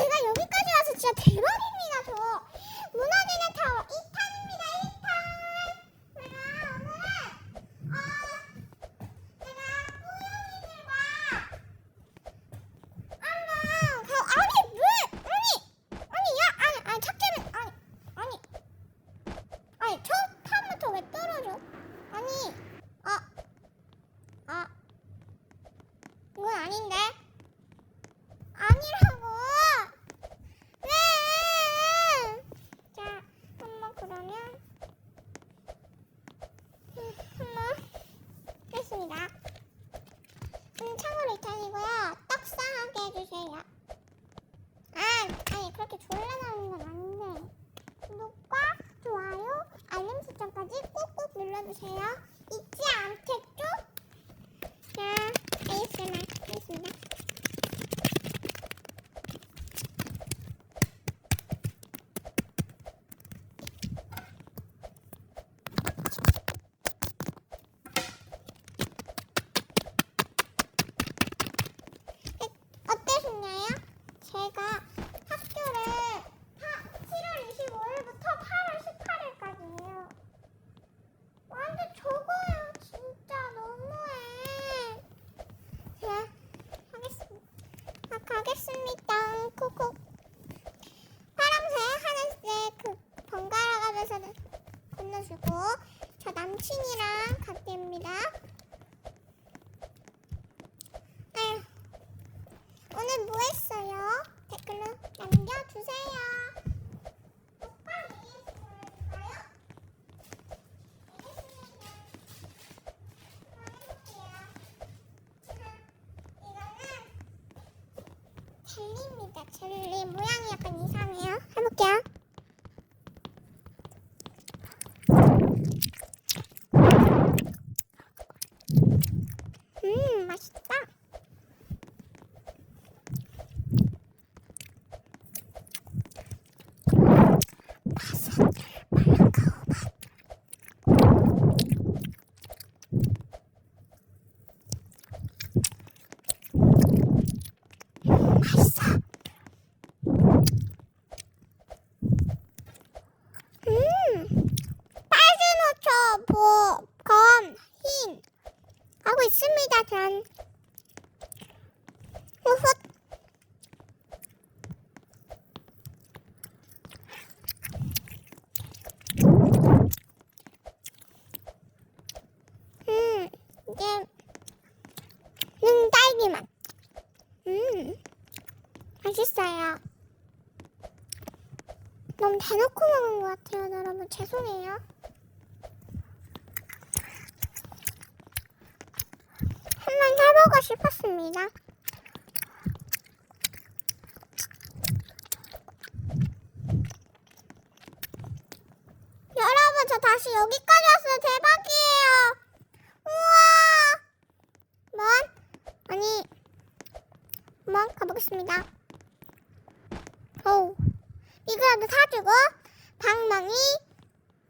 제가 여기까지 와서 진짜 대박입니다, 저. 타워 2탄입니다, 2탄. 제가 오늘은, 어, 제가 꾸용이들과 한번 가, 아니, 왜, 아니, 아니, 야, 아니, 아니, 착지는, 아니, 아니. 아니, 첫 판부터 왜 떨어져? 아니, 아, 아, 이건 아닌데? 아니라고! 왜? 자, 한번 그러면, 음, 한번 했습니다. 음, 참고로 이탄이고요. 떡상하게 해주세요. 아, 아니, 그렇게 졸라 나오는 건 아닌데. 구독과 좋아요, 알림 설정까지 꾹꾹 눌러주세요. 잊지 않겠죠? 자, ASMR 하겠습니다. 어떠셨나요? 제가 학교를 7월 25일부터 8월 18일까지예요. 완전 적어요. 진짜 너무해. 자, 하겠습니다. 아, 가겠습니다. 콕콕. 파란색, 하늘색 그 번갈아 가면서 건너주고 저 남친이랑 갔답니다. 아휴. 오늘 뭐 했어요? 댓글로 남겨주세요. 젤리입니다. 젤리 모양이 약간 이상해요. 해볼게요. 음 맛있다. 바삭 말랑가오 맛. 맛있어. 음, 빨간 호초, 보, 검, 흰 하고 전 후훗 음. 음. 너무 대놓고 먹은 것 같아요, 여러분. 죄송해요. 한번 해보고 싶었습니다. 여러분, 저 다시 여기까지 왔어요. 대박이에요. 우와! 뭔? 아니, 한번 가보겠습니다. 오, 미끄럼도 타주고, 방망이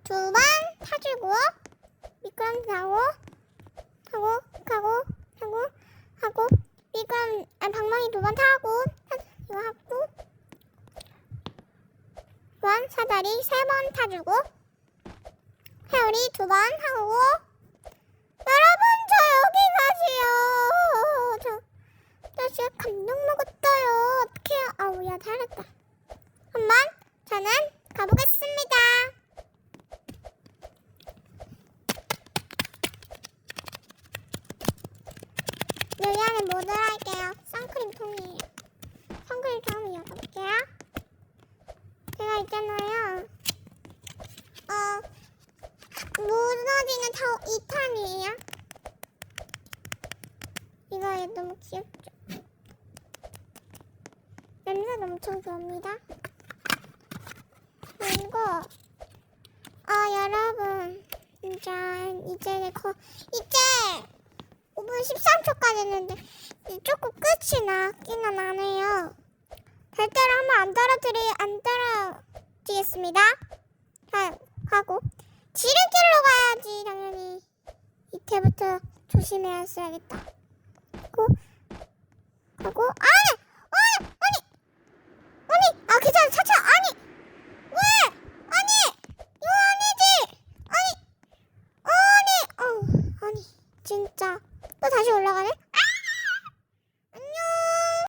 두번 타주고, 미끄럼 타고, 하고, 가고, 하고, 하고, 미끄럼, 아, 방망이 두 번 타고, 타, 이거 하고, 원, 사다리 세 번 타주고, 회오리 두 번 하고, 여러분, 저 여기까지요. 저, 나 진짜 감동 먹었어요. 어떡해요. 아우, 야, 잘했다. 한번 저는 가보겠습니다. 여기 안에 뭐 들어갈게요? 선크림 선크림 통을 열어볼게요. 제가 있잖아요. 어, 무너지는 타워 2탄이에요. 이거 얘 너무 귀엽죠? 냄새가 엄청 좋습니다. 그리고 아 여러분 진짜 이제 거 이제 5분 13초까지 했는데 이 초코 끝이 나기는 않아요. 절대로 한번 안 떨어뜨리 안 떨어지겠습니다. 하, 하고 지름길로 가야지 당연히 이때부터 조심해야겠다. 하고 하고 아! 진짜 또 다시 올라가네.